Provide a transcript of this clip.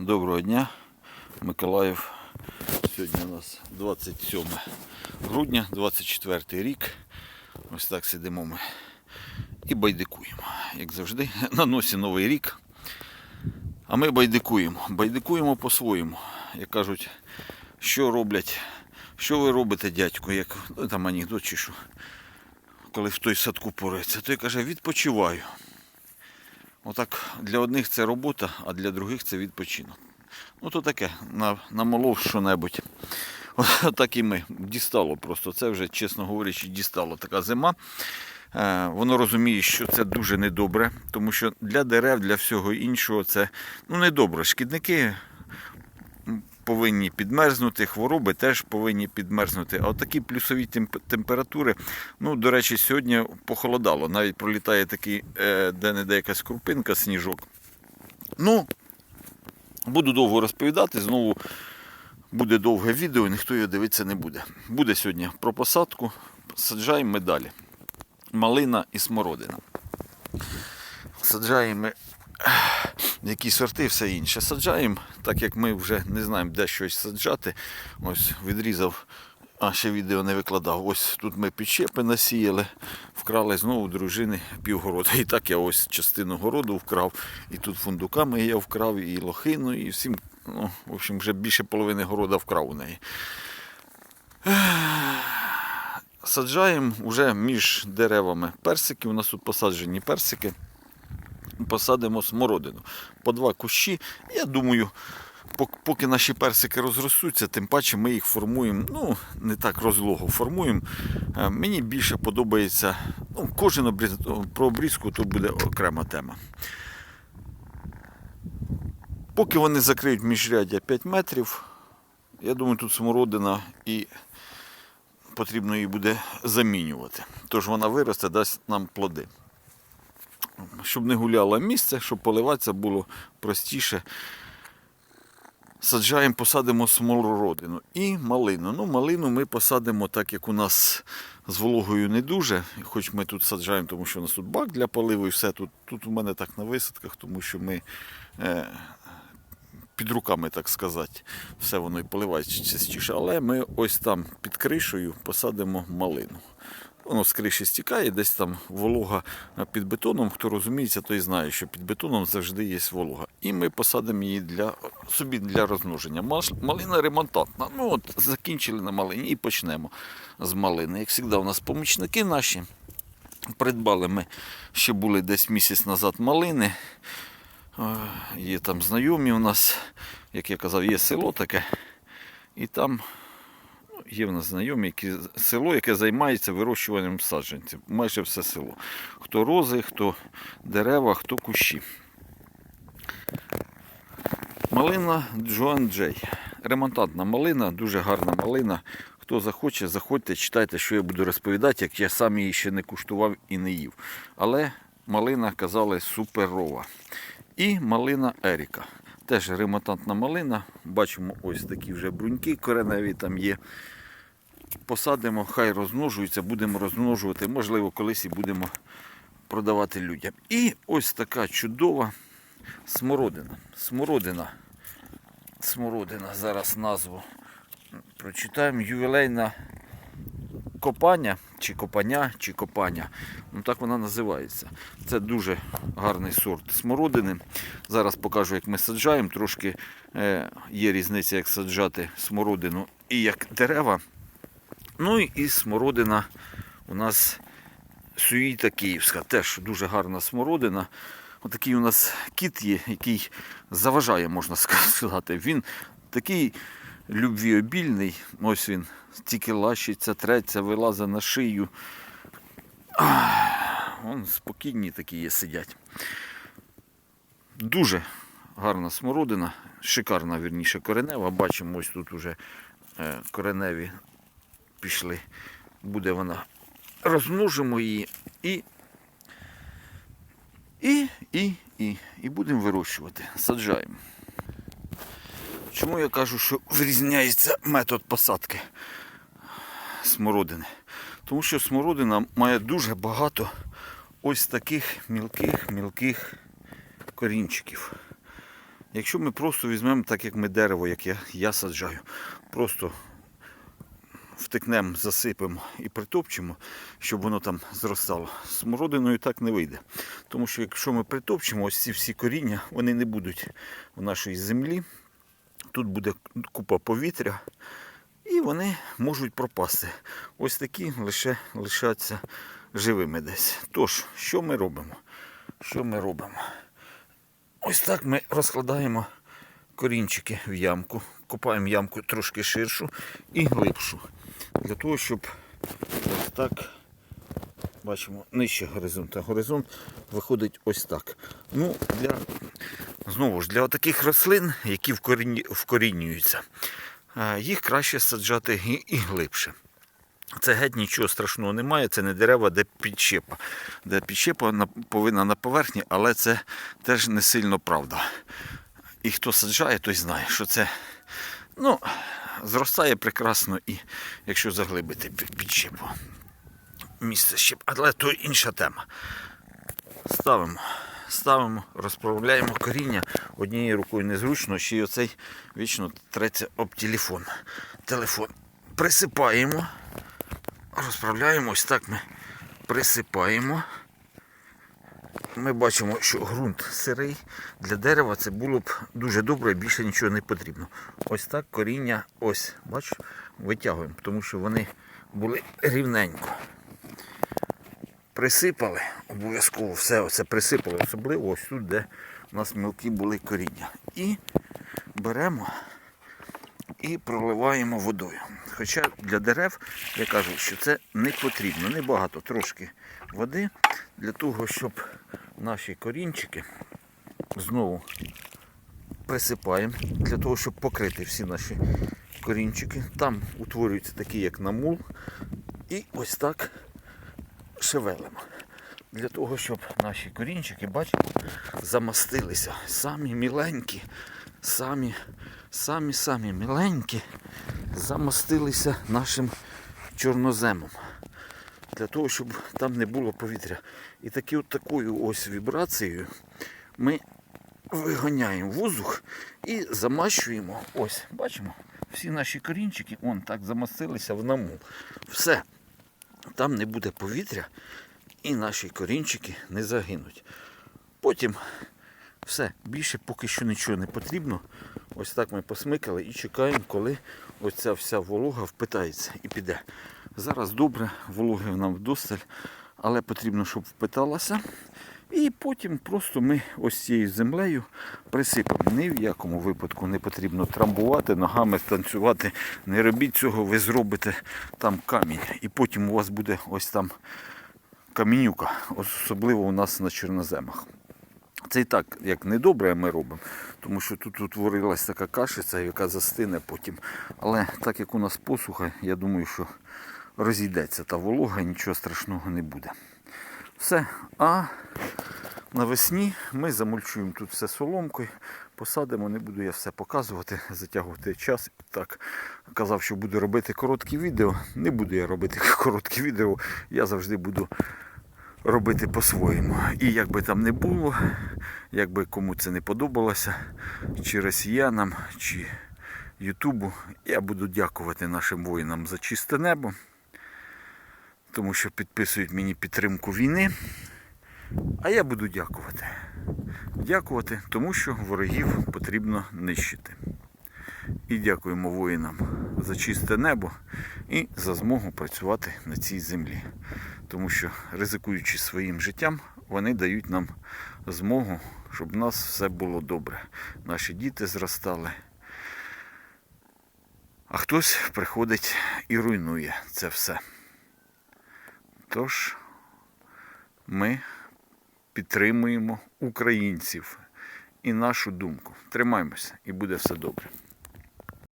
Доброго дня, Миколаїв. Сьогодні у нас 27 грудня, 24 рік. Ось так сидимо ми і байдикуємо. Як завжди, на носі новий рік. А ми байдикуємо. Байдикуємо по-своєму. Як кажуть, що роблять, що ви робите, дядько, як ну, там анекдот чи що. Коли в той садку порується, той каже, відпочиваю. Отак для одних це робота, а для других це відпочинок. Ну то таке, намолов що-небудь. Отак і ми. Дістало просто. Це вже, чесно говорячи, дістало така зима. Е, Воно розуміє, що це дуже недобре, тому що для дерев, для всього іншого це ну, недобре. Шкідники повинні підмерзнути, хвороби теж повинні підмерзнути. А от такі плюсові температури, ну, до речі, сьогодні похолодало. Навіть пролітає такий е, де-не-де якась крупинка, сніжок. Ну, буду довго розповідати, знову буде довге відео, ніхто його дивитися не буде. Буде сьогодні про посадку, саджаємо ми далі. Малина і смородина. Саджаємо які сорти, все інше. Саджаємо, так як ми вже не знаємо, де щось саджати. Ось відрізав, а ще відео не викладав. Ось тут ми підщепи насіяли, вкрали знову дружини півгорода. І так я ось частину городу вкрав. І тут фундуками я вкрав, і лохину, і всім. Ну, в общем, вже більше половини города вкрав у неї. Саджаємо вже між деревами персики. У нас тут посаджені персики посадимо смородину. По два кущі. Я думаю, поки наші персики розростуться, тим паче ми їх формуємо, ну, не так розлого формуємо. Е, Мені більше подобається, ну, кожен обріз... про обрізку то буде окрема тема. Поки вони закриють міжряддя 5 метрів, я думаю, тут смородина і потрібно її буде замінювати. Тож вона виросте, дасть нам плоди щоб не гуляло місце, щоб поливатися було простіше. Саджаємо, посадимо смородину і малину. Ну, малину ми посадимо так, як у нас з вологою не дуже. Хоч ми тут саджаємо, тому що у нас тут бак для поливу і все. Тут, тут у мене так на висадках, тому що ми е, під руками, так сказати, все воно і поливається частіше. Але ми ось там під кришею посадимо малину. Воно криші стікає, десь там волога під бетоном. Хто розуміється, той знає, що під бетоном завжди є волога. І ми посадимо її для собі для розмноження. Малина ремонтантна. Ну от закінчили на малині і почнемо з малини. Як завжди, у нас помічники наші. Придбали ми ще були десь місяць назад малини. Е, Є там знайомі у нас, як я казав, є село таке. І там є в нас знайомі, які, село, яке займається вирощуванням саджанців. Майже все село. Хто рози, хто дерева, хто кущі. Малина Джоан Джей. Ремонтантна малина, дуже гарна малина. Хто захоче, заходьте, читайте, що я буду розповідати, як я сам її ще не куштував і не їв. Але малина, казали, суперова. І малина Еріка. Теж ремонтантна малина. Бачимо ось такі вже бруньки кореневі там є. Посадимо, хай розмножуються, будемо розмножувати. Можливо, колись і будемо продавати людям. І ось така чудова смородина. Смородина. Смородина. Зараз назву прочитаємо. Ювілейна копання, чи копання, чи копання. Ну так вона називається. Це дуже гарний сорт смородини. Зараз покажу, як ми саджаємо. Трошки е, є різниця, як саджати смородину і як дерева. Ну і смородина у нас Суїта Київська, теж дуже гарна смородина. Отакий у нас кіт є, який заважає, можна сказати. Він такий любвіобільний. Ось він тільки лащиться, треться, вилазить на шию. Вон спокійні такі є сидять. Дуже гарна смородина, шикарна, вірніше, коренева. Бачимо, ось тут уже е, кореневі пішли. Буде вона. Розмножимо її і, і, і, і, і будемо вирощувати. Саджаємо. Чому я кажу, що вирізняється метод посадки смородини? Тому що смородина має дуже багато ось таких мілких-мілких корінчиків. Якщо ми просто візьмемо так, як ми дерево, як я, я саджаю, просто втикнемо, засипемо і притопчемо, щоб воно там зростало. Смородиною так не вийде. Тому що якщо ми притопчемо, ось ці всі коріння, вони не будуть в нашій землі. Тут буде купа повітря, і вони можуть пропасти. Ось такі лише лишаться живими десь. Тож, що ми робимо? Що ми робимо? Ось так ми розкладаємо корінчики в ямку, копаємо ямку трошки ширшу і глибшу. Для того, щоб ось так, бачимо, нижче горизонта. Горизонт виходить ось так. Ну, для, знову ж, для таких рослин, які вкорінюються, е, їх краще саджати і глибше. Це геть нічого страшного немає, це не дерева, де підщепа. Де підщепа повинна на поверхні, але це теж не сильно правда. І хто саджає, той знає, що це ну, зростає прекрасно і якщо заглибити під- підщепу. Місце щеп. Але то інша тема. Ставимо. Ставимо, розправляємо коріння. Однією рукою незручно, ще й оцей вічно треться об телефон. Телефон присипаємо. Розправляємо, ось так ми присипаємо. Ми бачимо, що ґрунт сирий. Для дерева це було б дуже добре, більше нічого не потрібно. Ось так коріння, ось, бачиш, витягуємо, тому що вони були рівненько. Присипали, обов'язково все оце присипали, особливо ось тут, де у нас мілкі були коріння. І беремо і проливаємо водою. Хоча для дерев я кажу, що це не потрібно, небагато, трошки води для того, щоб наші корінчики знову присипаємо, для того, щоб покрити всі наші корінчики. Там утворюється такий, як намул. І ось так шевелимо. Для того, щоб наші корінчики, бачите, замастилися. Самі міленькі, самі, самі, самі міленькі, замастилися нашим чорноземом. Для того, щоб там не було повітря. І такі от такою ось вібрацією ми виганяємо воздух і замащуємо. Ось, бачимо, всі наші корінчики, вон так замастилися в намул. Все там не буде повітря і наші корінчики не загинуть. Потім все, більше поки що нічого не потрібно. Ось так ми посмикали і чекаємо, коли оця вся волога впитається і піде. Зараз добре, вологи нам вдосталь, але потрібно, щоб впиталася. І потім просто ми ось цією землею присипемо. Ні в якому випадку не потрібно трамбувати, ногами танцювати. Не робіть цього, ви зробите там камінь. І потім у вас буде ось там камінюка, особливо у нас на чорноземах. Це і так, як недобре ми робимо, тому що тут утворилась така кашиця, яка застине потім. Але так як у нас посуха, я думаю, що розійдеться та волога, нічого страшного не буде. Все. А навесні ми замульчуємо тут все соломкою, посадимо, не буду я все показувати, затягувати час. Так казав, що буду робити короткі відео. Не буду я робити короткі відео, я завжди буду робити по-своєму. І як би там не було, як би кому це не подобалося, чи росіянам, чи Ютубу, я буду дякувати нашим воїнам за чисте небо, тому що підписують мені підтримку війни. А я буду дякувати. Дякувати, тому що ворогів потрібно нищити. І дякуємо воїнам за чисте небо і за змогу працювати на цій землі. Тому що, ризикуючи своїм життям, вони дають нам змогу, щоб в нас все було добре. Наші діти зростали. А хтось приходить і руйнує це все. Тож ми підтримуємо українців і нашу думку. Тримаймося і буде все добре.